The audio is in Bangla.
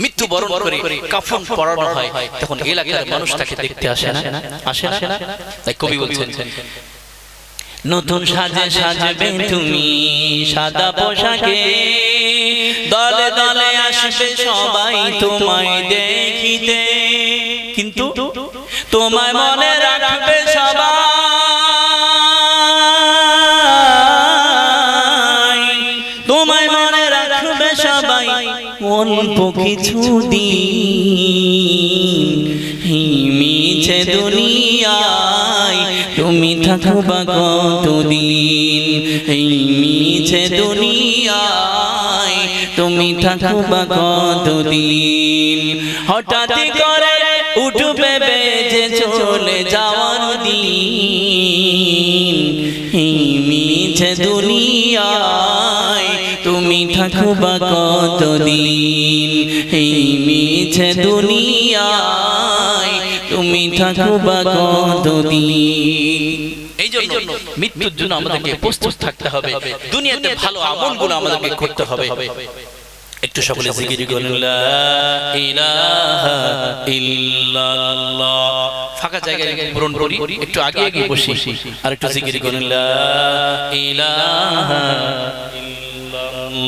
মৃত্যু বরণ করে কাফন পরানো হয়। তখন এলাকার মানুষ তাকে দেখতে আসে না? আসে না? তাই কবি বলছেন নতুন সাজে সাজবে তুমি সাদা পোশাকে। দলে দলে আসবে সবাই তোমায় দেখিতে। কিন্তু তোমায় মনে রাখবে অল্প কিছু দিন। এই মিছে দুনিয়ায়, তুমি থাকবা কতদিন? এই মিছে দুনিয়ায়, তুমি থাকবা কতদিন? হঠাৎ করে উঠবে বেজে চলে যাওয়ার দিন। হিমিছে তুমি থাকবা কতদিন? এই মিছে দুনিয়ায় তুমি থাকবা কতদিন? এই জন্য মৃত্যুর জন্য আমাদেরকে প্রস্তুত থাকতে হবে। দুনিয়াতে ভালো আমলগুলো আমাদেরকে করতে হবে। একটু সকলে জিকির ফাঁকা জায়গায় পূরণ করি, একটু আগে আগে বসি। আর একটু জিকির করুন ইলাহা